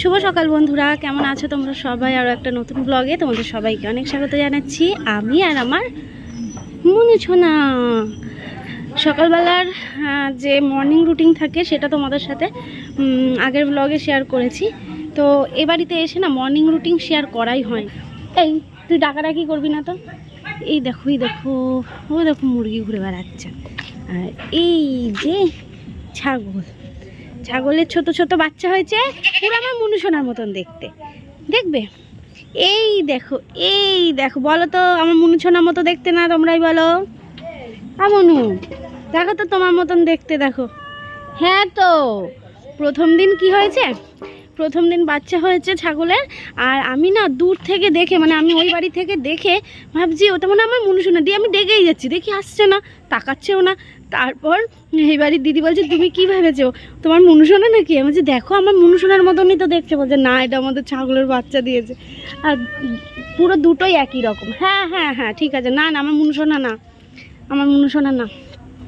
শুভ সকাল বন্ধুরা, কেমন আছো তোমরা সবাই? আরও একটা নতুন ব্লগে তোমাদের সবাইকে অনেক স্বাগত জানাচ্ছি। আমি আর আমার মনে না সকালবেলার যে মর্নিং রুটিন থাকে সেটা তোমাদের সাথে আগের ব্লগে শেয়ার করেছি। তো এ বাড়িতে এসে না মর্নিং রুটিন শেয়ার করাই হয় এই, তুই ডাকাডাকি করবি না তো? এই দেখো এই দেখো, ও দেখো মুরগি ঘুরে বেড়াচ্ছে। আর এই যে ছাগল। ছাগলের ছোট ছোট বাচ্চা হয়েছে পুরো আমার মনুষোনার মতন দেখতে। দেখবে? এই দেখো এই দেখো, বলো তো, আমার মনুষোনার মতো দেখতে না তোমরাই বলো। আমনু দেখো তো তোমার মতন দেখতে, দেখো। হ্যাঁ তো, প্রথম দিন কি হয়েছে? প্রথম দিন বাচ্চা হয়েছে ছাগলের, আর আমি না দূর থেকে দেখে মানে আমি ওই বাড়ি থেকে দেখে ভাবছি, ওটা মনে আমার মনুষোনা দিয়ে আমি ডেকেই যাচ্ছি, দেখি আসছে না, তাকাচ্ছেও না তারপর এই বাড়ির দিদি বলছে, তুমি কি ভেবেছো? তোমার মনুষোনা নাকি? আমি বলছি, দেখো, আমার মনুষোনার মতনই তো দেখছে বলছে, না, এটা আমাদের ছাগলের বাচ্চা দিয়েছে। আর পুরো দুটোই একই রকম। হ্যাঁ হ্যাঁ হ্যাঁ ঠিক আছে। না না, আমার মনুষোনা না। আমার মনুষোনা না।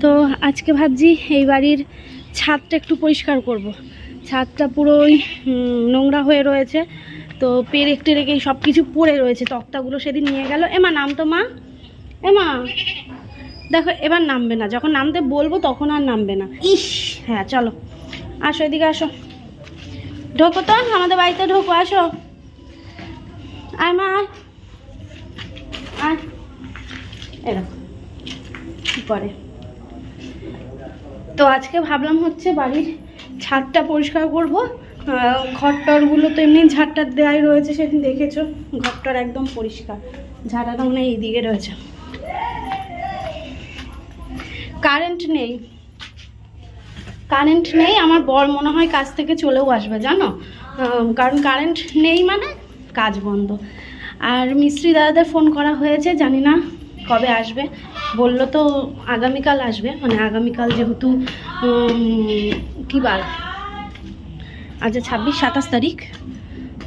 তো আজকে ভাবছি এই বাড়ির ছাদটা একটু পরিষ্কার করব। ছাদটা পুরোই নোংরা হয়ে রয়েছে। তো পেরেক টেরেক এই সব কিছু পড়ে রয়েছে। তক্তাগুলো সেদিন নিয়ে গেল। এমা, নাম তো মা? এমা? দেখো, এবার নামবে না। যখন নামতে বলব, তখন আর নামবে না। ইস! হ্যাঁ চলো। আসো, এদিকে আসো। ঢোকো তো, আমাদের বাড়িতে ঢোকো, আসো। আয় মা, আয়। এরকম করে? তো আজকে ভাবলাম হচ্ছে বাড়ির ছাদটা পরিষ্কার করব। ঘরটরগুলো তো এমনি ঝাড়টার দেওয়াই রয়েছে, সেদিন দেখেছ? ঘরটার একদম পরিষ্কার। ঝাড়াটা মনে হয় এইদিকে রয়েছে। কারেন্ট নেই। কারেন্ট নেই, আমার বর মনে হয় কাজ থেকে চলেও আসবে, জানো? কারণ কারেন্ট নেই মানে কাজ বন্ধ। আর মিস্ত্রি দাদাদের ফোন করা হয়েছে, জানি না কবে আসবে। বলল তো আগামীকাল আসবে মানে আগামীকাল যেহেতু কী বার? আজ ছাব্বিশ, সাতাশ তারিখ।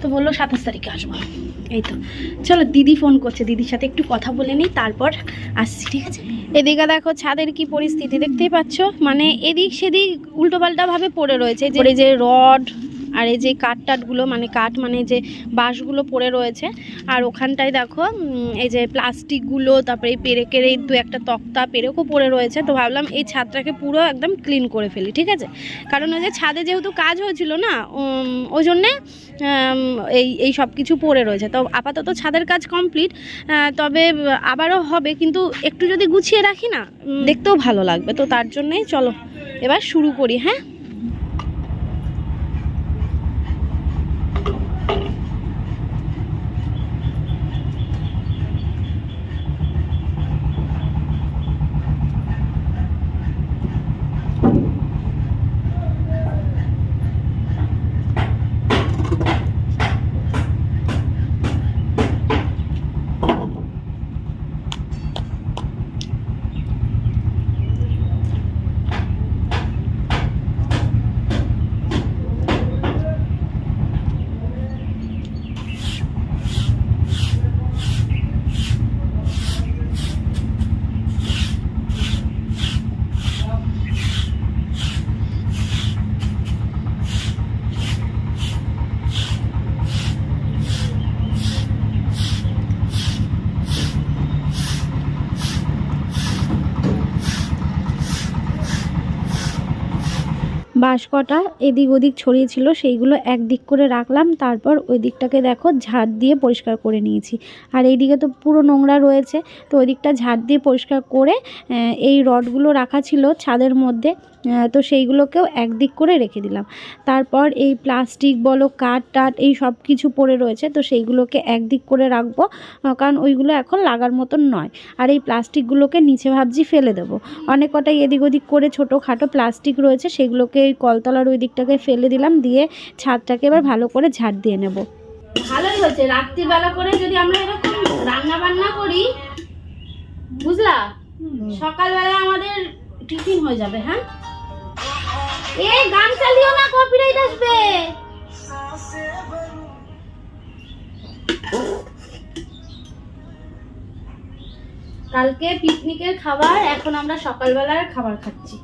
তো বলল সাতাশ তারিখে আসব। এই তো। চলো দিদি ফোন করছে, দিদির সাথে একটু কথা বলে নিই, তারপর আসছি, ঠিক আছে? এদিকে দেখো ছাদের কি পরিস্থিতি দেখতেই পাচ্ছ? মানে এদিক সেদিক উল্টোপাল্টাভাবে পড়ে রয়েছে যে যে রড আর এই যে কাঠ টাটগুলো মানে কাঠ মানে যে বাঁশগুলো পড়ে রয়েছে, আর ওখানটায় দেখো এই যে প্লাস্টিকগুলো, তারপরে এই পেরেকের এই দু একটা তক্তা, পেরেকও পড়ে রয়েছে। তো ভাবলাম এই ছাদটাকে পুরো একদম ক্লিন করে ফেলি, ঠিক আছে? কারণ ওই যে ছাদে যেহেতু কাজ হয়েছিল না ওই জন্যে এই এই সব কিছু পড়ে রয়েছে। তো আপাতত ছাদের কাজ কমপ্লিট তবে আবারও হবে, কিন্তু একটু যদি গুছিয়ে রাখি না দেখতেও ভালো লাগবে। তো তার জন্যেই চলো, এবার শুরু করি হ্যাঁ? বাঁশ কটা এদিক ওদিক ছড়িয়েছিল সেইগুলো একদিক করে রাখলাম, তারপর ওই দিকটাকে দেখো ঝাড় দিয়ে পরিষ্কার করে নিয়েছি। আর এইদিকে তো পুরো নোংরা রয়েছে, তো ওই দিকটা ঝাড় দিয়ে পরিষ্কার করে এই রডগুলো রাখা ছিল ছাদের মধ্যে। তো সেইগুলোকেও একদিক করে রেখে দিলাম। তারপর এই প্লাস্টিক বলো কাঠ টাট এই সব কিছু পড়ে রয়েছে তো সেইগুলোকে একদিক করে রাখব কারণ ওইগুলো এখন লাগার মতন নয়। আর এই প্লাস্টিকগুলোকে নিচে ভাবছি ফেলে দেবো। অনেক কটাই এদিক ওদিক করে ছোটো খাটো প্লাস্টিক রয়েছে সেগুলোকে ওই কলতলার ওই দিকটাকে ফেলে দিলাম দিয়ে ছাদটাকে এবার ভালো করে ঝাড় দিয়ে নেব। ভালোই হয়েছে রাত্রিবেলা করে যদি আমরা এরকম রান্না বান্না করি বুঝলা? সকালবেলা আমাদের টিফিন হয়ে যাবে হ্যাঁ? এ, গান চালিও না কপিরাইট আসবে। কালকে পিকনিকের খাবার, এখন আমরা সকালবেলার খাবার খাচ্ছি।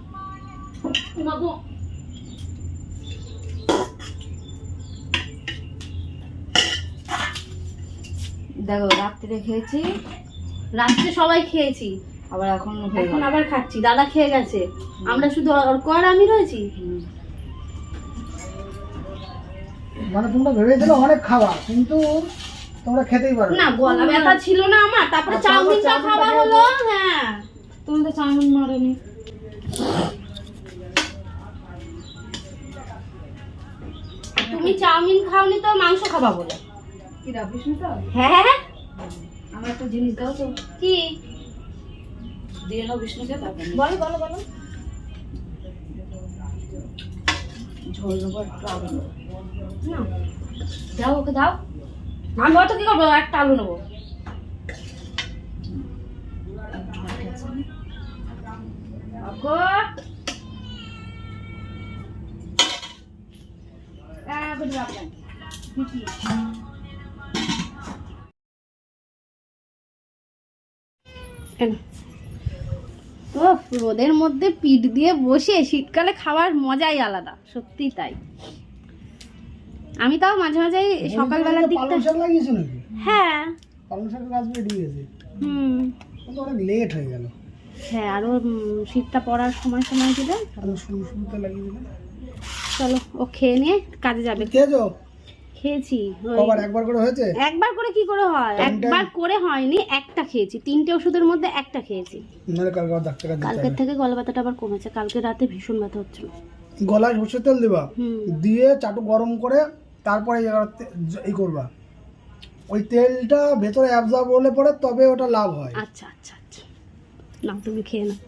দেখো, রাত্রে খেয়েছি। রাত্রে সবাই খেয়েছি। আবার এখন এখন আবার খাচ্ছি দাদা খেয়ে গেছে। আমরা শুধু অর্ক আর আমি রয়েছি? মানে তোমরা ভেবেছিলে অনেক খাওয়া কিন্তু তোমরা খেতেই পারো। না গলা ব্যথা ছিল না আমার। তারপরে চাউমিনটা খাওয়া হলো হ্যাঁ। তুমি তো চাউমিন মারেনি। তুমি চাউমিন খাওনি তো মাংস খাবা বলে। কি রাবিস না তো হ্যাঁ। আমার একটা জিনিস দাও তো। কি? দিয়ে নাও বিষ্ণুকে তারপর বলো বলো বলো। ঝোল নেব একটু আলু না। দাও ওকে দাও। আমি অত কি করব? একটা আলু নেব। আহ, উফ, রোদের মধ্যে পিঠ দিয়ে বসে শীতকালে খাওয়ার মজাই আলাদা সত্যি তাই। আমি তাও মাঝে মাঝে সকালবেলার দিকটা হ্যাঁ। পালং শাকের গাছ বেরিয়ে গেছে। হুম। অনেক লেট হয়ে গেল। হ্যাঁ আরও শীতটা পড়ার সময় সময় দিলে আরও শুরু শুরুতে লাগিয়ে দিলে চলো ও খেয়ে নিয়ে কাজে যাবে। খেয়েছো খেয়েছি কবার একবার করে হয়েছে? একবার করে কি করে হয়? একবার করে হয়নি একটা খেয়েছি। তিনটে ওষুধের মধ্যে একটা খেয়েছি। নাহলে কালকে ডাক্তার কালকের থেকে গলা ব্যথাটা আবার কমেছে কালকে রাতে ভীষণ ব্যথা হচ্ছিল গলায় সর্ষের তেল দিবা? দিয়ে চাটু গরম করে তারপরে এই করবা। ওই তেলটা ভেতরে অ্যাবজর্ব হলে পরে তবে ওটা লাভ হয়। আচ্ছা আচ্ছা আচ্ছা। না তুমি খেয়ে নাও।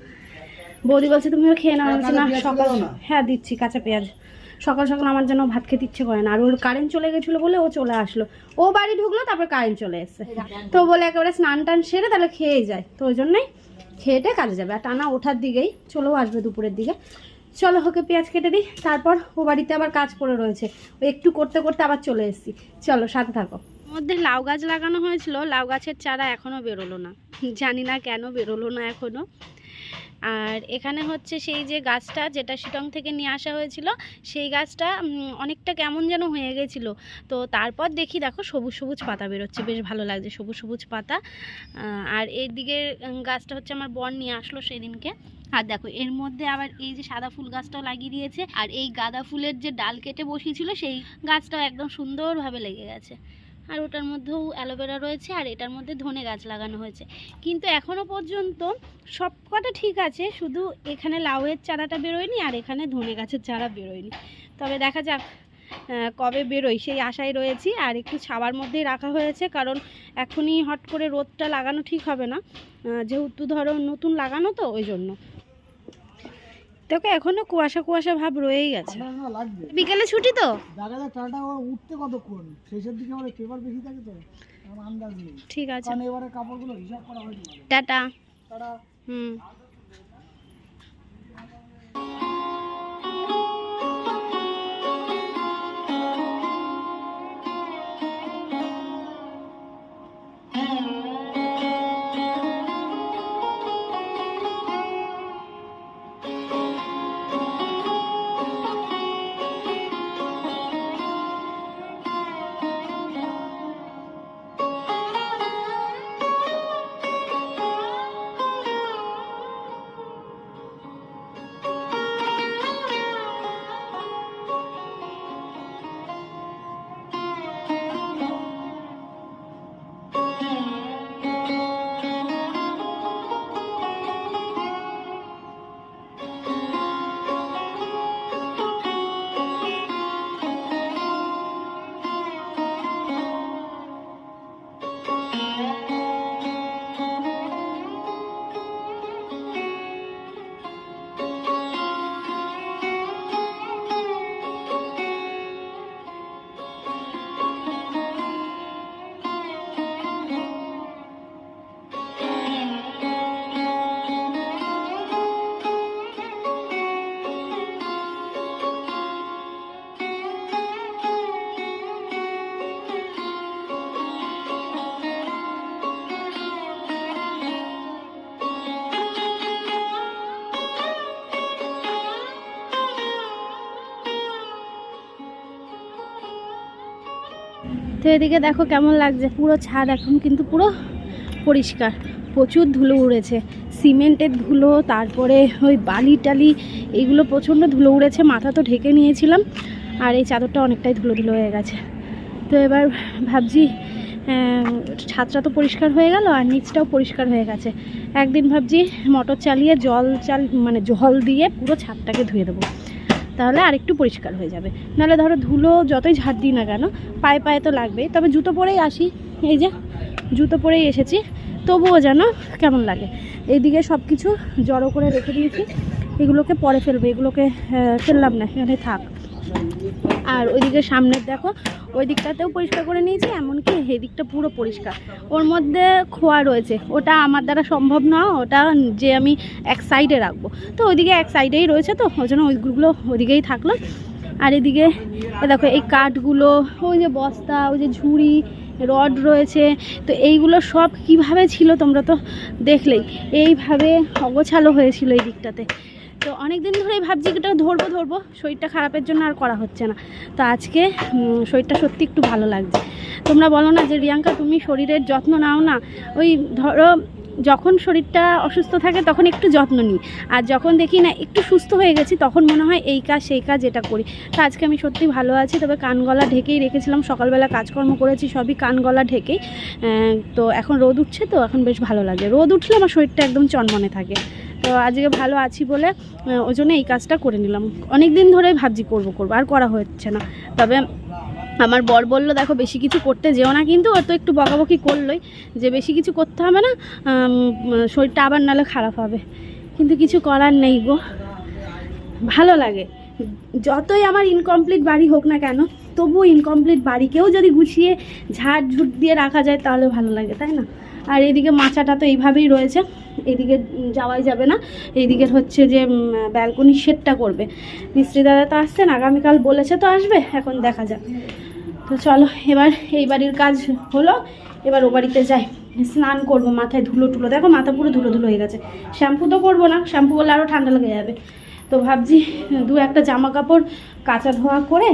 বৌদি বলছে তুমিও খেয়ে নাও। না সকাল হ্যাঁ দিচ্ছি কাঁচা পেঁয়াজ। সকাল সকাল আমার যেন ভাত খেতে ইচ্ছে করে না। আর ওর কারেন্ট চলে গেছিল বলে ও চলে আসলো। ও বাড়ি ঢুকলো তারপর কারেন্ট চলে এসছে। তো বলে একেবারে স্নান টান সেরে তাহলে খেয়ে যায়। তো ওই জন্যই খেয়েটে কাজে যাবে। আর টানা ওঠার দিকেই চলেও আসবে দুপুরের দিকে। চলো ওকে পেঁয়াজ কেটে দিই। তারপর ও বাড়িতে আবার কাজ পড়ে রয়েছে। ও একটু করতে করতে আবার চলে এসেছি। চলো সাথে থাকো। মধ্যে লাউ গাছ লাগানো হয়েছিল। লাউ গাছের চারা এখনও বেরোলো না। জানি না কেন বেরোলো না এখনও আর এখানে হচ্ছে সেই যে গাছটা যেটা শিটং থেকে নিয়ে আসা হয়েছিল, সেই গাছটা অনেকটা কেমন যেন হয়ে গেছিল। তো তারপর দেখি দেখো সবুজ সবুজ পাতা বেরোচ্ছে, বেশ ভালো লাগছে সবুজ সবুজ পাতা। আর এর দিকের গাছটা হচ্ছে আমার বর নিয়ে আসলো সেদিনকে। আর দেখো এর মধ্যে আবার এই যে সাদা ফুল গাছটাও লাগিয়ে দিয়েছে। আর এই গাঁদা ফুলের যে ডাল কেটে বসিয়েছিল, সেই গাছটাও একদম সুন্দরভাবে লেগে গেছে। আর ওটার মধ্যেও অ্যালোভেরা রয়েছে আর এটার মধ্যে ধনে গাছ লাগানো হয়েছে। কিন্তু এখনও পর্যন্ত সব কটা ঠিক আছে, শুধু এখানে লাউয়ের চারাটা বেরোয়নি আর এখানে ধনে গাছের চারা বেরোয়নি। তবে দেখা যাক কবে বেরোয়, সেই আশায় রয়েছি। আর একটু ছাওয়ার মধ্যেই রাখা হয়েছে, কারণ এখনই হট করে রোদটা লাগানো ঠিক হবে না। যেহেতু ধরো নতুন লাগানো তো, ওই জন্য। তোকে এখনও কুয়াশা কুয়াশা ভাব রয়েই গেছে। বিকেলে ছুটি তো? দেখা টাটা উঠতে কতক্ষণ? শেষের দিকে আমার পেপার বেশি থাকে তো আন্দাজ নেই। ঠিক আছে। কারণ এবারে কাপড়গুলো হিসাব করা হয়নি। টাটা। তারা হুম। তো এদিকে দেখো কেমন লাগছে। পুরো ছাদ এখন কিন্তু পুরো পরিষ্কার। প্রচুর ধুলো উড়েছে। সিমেন্টের ধুলো, তারপরে ওই বালি টালি এইগুলো প্রচণ্ড ধুলো উড়েছে। মাথা তো ঢেকে নিয়েছিলাম। আর এই চাদরটা অনেকটাই ধুলো ধুলো হয়ে গেছে। তো এবার ভাবছি ছাদটা তো পরিষ্কার হয়ে গেল আর নিচটাও পরিষ্কার হয়ে গেছে। একদিন ভাবছি, মোটর চালিয়ে জল চাল মানে জল দিয়ে পুরো ছাদটাকে ধুয়ে দেবো। তাহলে আরেকটু পরিষ্কার হয়ে যাবে। নাহলে ধরো ধুলো যতই ঝাড় দিই না কেন, পায়ে পায়ে তো লাগবে তবে জুতো পরেই আসি। এই যে, জুতো পরেই এসেছি। তবুও যেন কেমন লাগে। এইদিকে সব কিছু জড়ো করে রেখে দিয়েছি। এগুলোকে পরে ফেলব। এগুলোকে ফেললাম না। এখানে থাক। আর ওইদিকে সামনের দেখো ওই দিকটাতেও পরিষ্কার করে নিয়েছি, এমনকি এই দিকটা পুরো পরিষ্কার। ওর মধ্যে খোয়া রয়েছে, ওটা আমার দ্বারা সম্ভব না ওটা যে আমি এক সাইডে রাখব। তো ওইদিকে এক সাইডেই রয়েছে তো, ওই জন্য ওইগুলো ওইদিকেই থাকল। আর এদিকে দেখো, এই কাঠগুলো, ওই যে বস্তা, ওই যে ঝুড়ি, রড রয়েছে, তো এইগুলো সব কীভাবে ছিল তোমরা তো দেখলেই। এইভাবে অগোছালো হয়েছিল এই দিকটাতে। তো অনেক দিন ধরেই ভাবছি এটা ধরবো ধরবো। শরীরটা খারাপের জন্য আর করা হচ্ছে না। তো আজকে শরীরটা সত্যি একটু ভালো লাগছে। তোমরা বলো না যে রিয়াঙ্কা, তুমি শরীরের যত্ন নাও না। ওই ধরো, যখন শরীরটা অসুস্থ থাকে তখন একটু যত্ন নিই। আর যখন দেখি না, একটু সুস্থ হয়ে গেছি, তখন মনে হয় এই কাজ, সেই কাজ, এটা করি। তো আজকে আমি সত্যি ভালো আছি, তবে কান গলা ঢেকেই রেখেছিলাম। সকালবেলা কাজকর্ম করেছি, সবই কান গলা ঢেকেই। তো এখন রোদ উঠছে তো, এখন বেশ ভালো লাগে। রোদ উঠলে আমার শরীরটা একদম চনমনে থাকে। তো আজকে ভালো আছি বলে ওই জন্য এই কাজটা করে নিলাম। অনেক দিন ধরেই ভাবছি করব করব, আর করা হচ্ছে না। তবে আমার বর বলল, দেখো, বেশি কিছু করতে যেও না কিন্তু, ও তো একটু বকাবকি করলোই। যে বেশি কিছু করতে হবে না শরীরটা আবার নালে খারাপ হবে। কিন্তু কিছু করার নেই গো। ভালো লাগে। যতই আমার ইনকমপ্লিট বাড়ি হোক না কেন, তবুও ইনকমপ্লিট বাড়িকেও যদি গুছিয়ে ঝাড় ঝুট দিয়ে রাখা যায়, তাহলে ভালো লাগে, তাই না? আর এদিকে মাচাটা তো এইভাবেই রয়েছে। এদিকে যাওয়াই যাবে না। এইদিকের হচ্ছে যে ব্যালকনি শেডটা করবে। মিস্ত্রি দাদা তো আসছেন, আগামীকাল বলেছে তো আসবে, এখন দেখা যাক। তো চলো, এবার এই বাড়ির কাজ হলো, এবার ও বাড়িতে যাই। স্নান করব, মাথায় ধুলো টুলো। দেখো, মাথা পুরো ধুলো ধুলো হয়ে গেছে। শ্যাম্পু তো করব না, শ্যাম্পু করলে আরও ঠান্ডা লেগে যাবে। তো ভাবছি, দু একটা জামা কাপড় কাঁচা ধোয়া করে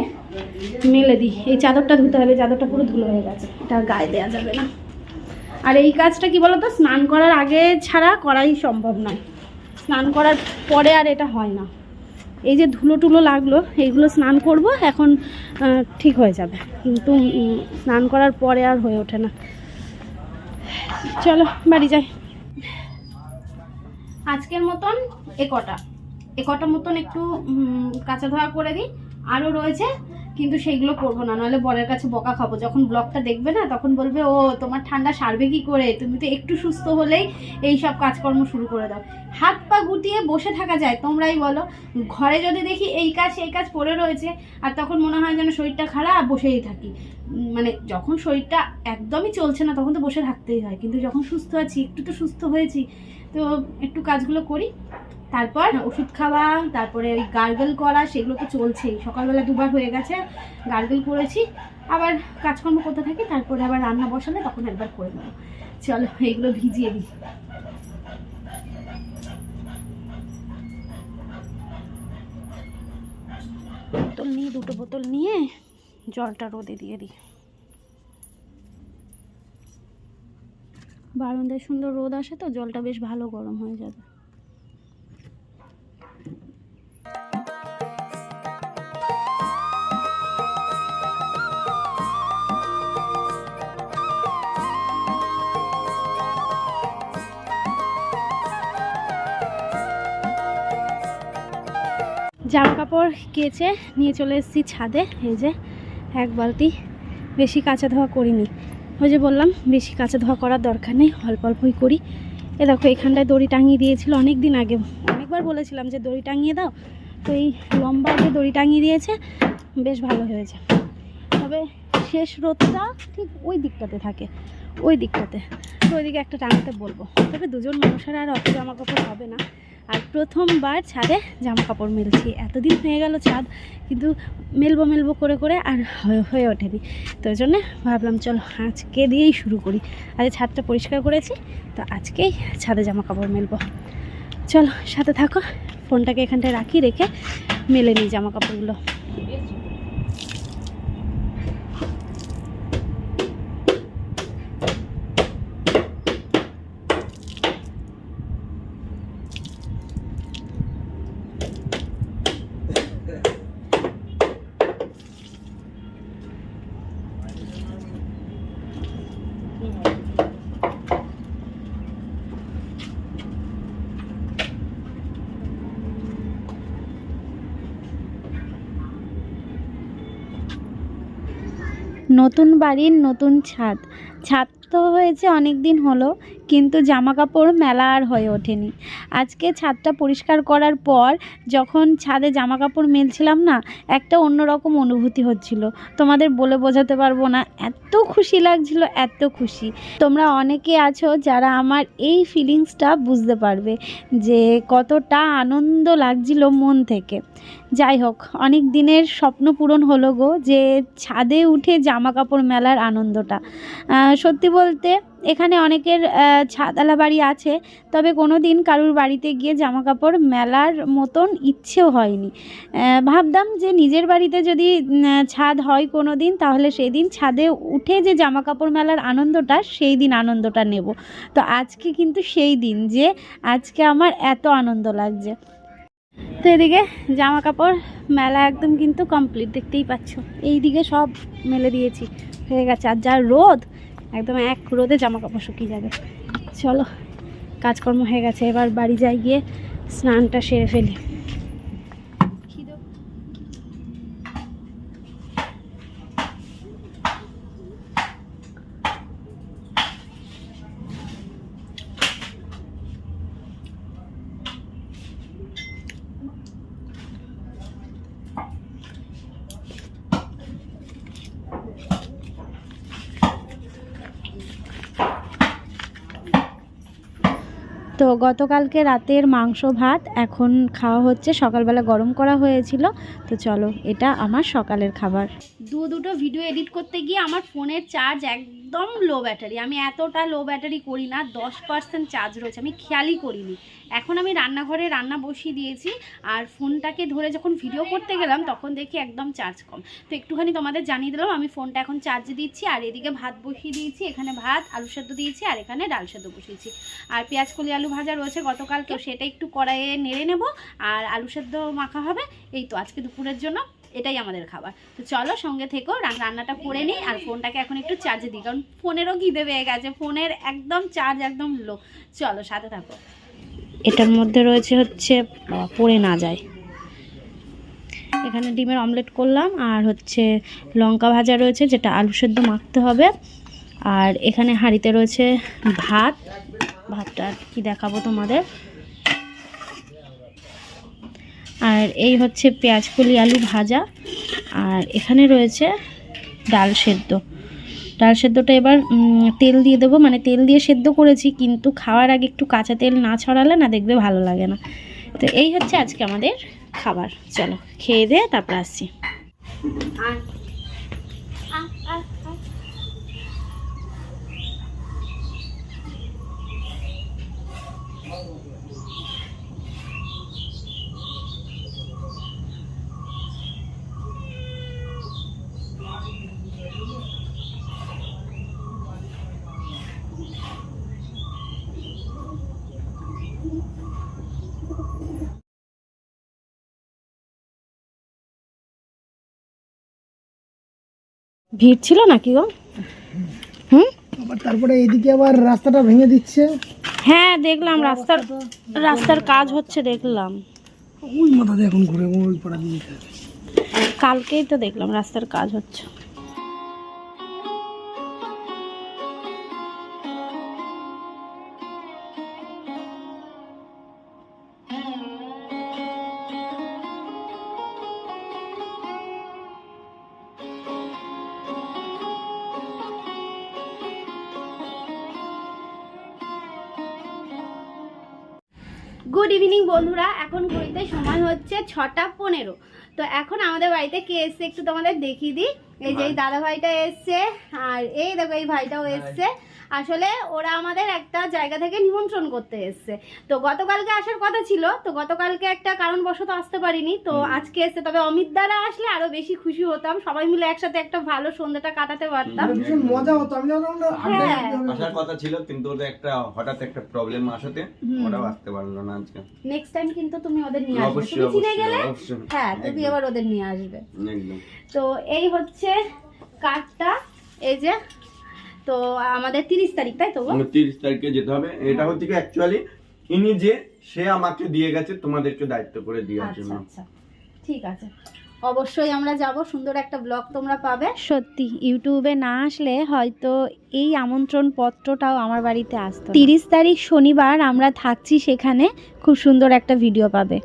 মেলে দিই। এই চাদরটা ধুতে হবে, চাদরটা পুরো ধুলো হয়ে গেছে। এটা গায়ে দেওয়া যাবে না। আর এই কাজটা কি বলতো? স্নান করার আগে ছাড়া করাই সম্ভব নয়। স্নান করার পরে আর এটা হয় না। এই যে ধুলো টুলো লাগল, এইগুলো স্নান করব, এখন ঠিক হয়ে যাবে। কিন্তু স্নান করার পরে আর হয়ে ওঠে না। চলো, বাড়ি যাই। আজকের মতন এ কটা। এ মতন একটু কাঁচা ধোয়া করে দিই। আরও রয়েছে কিন্তু সেইগুলো করব না, নাহলে বরের কাছে বকা খাব। যখন ব্লগটা দেখবে না, তখন বলবে, ও, তোমার ঠান্ডা সারবে কি করে? তুমি তো একটু সুস্থ হলেই এই সব কাজকর্ম শুরু করে দাও। হাত পা গুটিয়ে বসে থাকা যায়, তোমরাই বলো। ঘরে যদি দেখি এই কাজ, সেই কাজ পড়ে রয়েছে, আর তখন মনে হয় যেন শরীরটা খারাপ, বসেই থাকি। মানে যখন শরীরটা একদমই চলছে না, তখন তো বসে থাকতেই হয়। কিন্তু যখন সুস্থ আছি, একটু তো সুস্থ হয়েছি, তো একটু কাজগুলো করি। তারপর ওষুধ খাওয়া, তারপরে ওই গার্গেল করা, সেগুলো তো চলছেই। সকালবেলা দুবার হয়ে গেছে, গার্গেল করেছি। আবার কাজকর্ম করতে থাকি, তারপরে আবার রান্না বসালে তখন একবার করে নেব। চলো, এগুলো ভিজিয়ে দিই। বোতল নিয়ে, দুটো বোতল নিয়ে জলটা রোদে দিয়ে দিই। বারান্দায় সুন্দর রোদ আসে তো, জলটা বেশ ভালো গরম হয়ে যাবে। জামা কাপড় কেচে নিয়ে চলে এসেছি ছাদে। এই যে এক বালতি বেশি কাঁচা ধোয়া করিনি। ওই যে বললাম, বেশি কাঁচা ধোয়া করার দরকার নেই, অল্প অল্পই করি। এ দেখো, এখানটায় দড়ি টাঙিয়ে দিয়েছিল অনেক দিন আগে। অনেকবার বলেছিলাম যে দড়ি টাঙিয়ে দাও। তো এই লম্বা যে দড়ি টাঙিয়ে দিয়েছে, বেশ ভালো হয়েছে। তবে শেষ রোদটা ঠিক ওই দিকটাতে থাকে, ওই দিকটাতে। তো ওইদিকে একটা টাঙাতে বলব। তবে দুজন মানুষের আর অত জামা কাপড় হবে না। আর প্রথমবার ছাদে জামা কাপড় মেলছি। এতদিন হয়ে গেল ছাদ, কিন্তু মেলবো মেলবো করে করে আর হয়ে- ওঠেনি। তো ওই জন্যে ভাবলাম, চলো আজকে দিয়েই শুরু করি। আজ ছাদটা পরিষ্কার করেছি, তো আজকেই ছাদে জামা কাপড় মেলবো। চলো সাথে থাকো, ফোনটাকে এখানটায় রাখি রেখে মেলে নিই জামা কাপড়গুলো নতুন বাড়ির নতুন ছাদ। ছাদ তো হয়েছে অনেক দিন হলো, কিন্তু জামা কাপড় মেলা আর হয়ে ওঠেনি। আজকে ছাদটা পরিষ্কার করার পর যখন ছাদে জামা কাপড় মেলছিলাম না, একটা অন্যরকম অনুভূতি হচ্ছিল। তোমাদের বলে বোঝাতে পারব না, এত খুশি লাগছিল, এত খুশি। তোমরা অনেকে আছো যারা আমার এই ফিলিংসটা বুঝতে পারবে যে কতটা আনন্দ লাগছিল মন থেকে। যাই হোক, অনেক দিনের স্বপ্ন পূরণ হলো গো যে ছাদে উঠে জামা কাপড় মেলার আনন্দটা। সত্যি বলতে এখানে অনেকের ছাদওয়ালা বাড়ি আছে, তবে কোনো দিন কারুর বাড়িতে গিয়ে জামা কাপড় মেলার মতন ইচ্ছেও হয়নি। ভাবতাম যে নিজের বাড়িতে যদি ছাদ হয় কোনো দিন তাহলে সেই দিন ছাদে উঠে যে জামা কাপড় মেলার আনন্দটা, সেই দিন আনন্দটা নেব। তো আজকে কিন্তু সেই দিন যে আজকে আমার এত আনন্দ লাগছে। তো এদিকে জামা কাপড় মেলা একদম কিন্তু কমপ্লিট দেখতেই পাচ্ছ। এইদিকে সব মেলে দিয়েছি। হয়ে গেছে, আর যা রোদ একদম এক রোদে জামা কাপড় শুকিয়ে যাবে। চলো, কাজকর্ম হয়ে গেছে, এবার বাড়ি যাই গিয়ে স্নানটা সেরে ফেলি। তো গতকালকে রাতের মাংস ভাত, এখন খাওয়া হচ্ছে, সকালবেলা গরম করা হয়েছিল। তো চলো, এটা আমার সকালের খাবার। দু দুটো ভিডিও এডিট করতে গিয়ে আমার ফোনের চার্জ একদম লো ব্যাটারি আমি এতটা লো ব্যাটারি করি না, দশ পার্সেন্ট চার্জ রয়েছে, আমি খেয়ালই করিনি। এখন আমি রান্নাঘরে রান্না বসিয়ে দিয়েছি, আর ফোনটাকে ধরে যখন ভিডিও করতে গেলাম, তখন দেখি একদম চার্জ কম। তো একটুখানি তোমাদের জানিয়ে দিলাম, আমি ফোনটা এখন চার্জ দিচ্ছি, আর এদিকে ভাত বসিয়ে দিয়েছি, এখানে ভাত, আলু সেদ্ধ দিয়েছি, আর এখানে ডাল সেদ্ধ বসিয়েছি। আর পেঁয়াজ কলি আলু ভাজা রয়েছে গতকালকে সেটা একটু কড়াইয়ে নেড়ে নেব, আর আলু সেদ্ধ মাখা হবে, এই তো আজকে দুপুরের জন্য। এটাই আমাদের খাবার। তো চলো সঙ্গে থেকো রান্নাটা করে নিই আর ফোনটাকে এখন একটু চার্জে দিই, কারণ ফোনেরও খিদে পেয়ে গেছে, ফোনের একদম চার্জ একদম লো চলো সাথে থাকো। এটার মধ্যে রয়েছে হচ্ছে পড়ে না যায়। এখানে ডিমের অমলেট করলাম আর হচ্ছে লঙ্কা ভাজা রয়েছে, যেটা আলু সেদ্ধ মাখতে হবে। আর এখানে হাঁড়িতে রয়েছে ভাত। ভাতটা কি দেখাবো তোমাদের? আর এই হচ্ছে পেঁয়াজ কলি আলু ভাজা। আর এখানে রয়েছে ডাল সেদ্ধ। ডাল সেদ্ধটা এবার তেল দিয়ে দেবো। মানে তেল দিয়ে সেদ্ধ করেছি, কিন্তু খাওয়ার আগে একটু কাঁচা তেল না ছড়ালে না দেখবে ভালো লাগে না। তো এই হচ্ছে আজকে আমাদের খাবার। চলো, খেয়ে দিয়ে তারপর আসছি। ভিড় ছিল নাকি গো? হুম? আবার তারপরে এইদিকে আবার রাস্তাটা ভেঙে দিচ্ছে। হ্যাঁ দেখলাম রাস্তার রাস্তার কাজ হচ্ছে দেখলাম। ওই মাথাতে এখন ঘুরে ওই পাড়া দিয়ে কালকেই তো দেখলাম রাস্তার কাজ হচ্ছে। গুড ইভিনিং বন্ধুরা। এখন ঘড়িতে সময় হচ্ছে ছটা পনেরো। তো এখন আমাদের বাড়িতে কে এসছে একটু তোমাদের দেখিয়ে দিই। এই যে এই দাদা ভাইটা এসছে আর এই দেখো এই ভাইটাও এসছে। আসলে ওরা আমাদের একটা জায়গা থেকে নিমন্ত্রণ করতে এসছে। তো গতকালকে আসার কথা ছিল তো গতকালকে একটা কারণবশত আসতে পারিনি। তো আজকে এসছে তবে অমিত দ্বারা আসলে আরও বেশি খুশি হতাম। সবাই মিলে একসাথে একটা ভালো সন্ধ্যাটা কাটাতে পারতাম। মজা হতো। আমি হ্যাঁ। আসার কথা ছিল কিন্তু ওদের একটা হঠাৎ একটা প্রবলেম আসাতে। ওরাও আসতে পারল না আজকে। নেক্সট টাইম কিন্তু তুমি ওদের নিয়ে আসবে। তুমি চিনে গেলে? হ্যাঁ তুমি এবার ওদের নিয়ে আসবে। একদম। তো এই হচ্ছে কার্ডটা। এই যে তো আমাদের তিরিশ তারিখ তাই তো? তিরিশ তারিখে যেতে হবে। এটা হচ্ছে কি অ্যাকচুয়ালি ইনি যে সে আমাকে দিয়ে গেছে তোমাদেরকে দায়িত্ব করে দেওয়ার আচ্ছা জন্য। আচ্ছা। ঠিক আছে। অবশ্যই আমরা যাব সুন্দর একটা ব্লগ তোমরা পাবে। সত্যি ইউটিউবে না আসলে হয়তো এই আমন্ত্রণ পত্রটাও আমার বাড়িতে আসতো তিরিশ তারিখ শনিবার আমরা থাকছি সেখানে খুব সুন্দর একটা ভিডিও পাবে।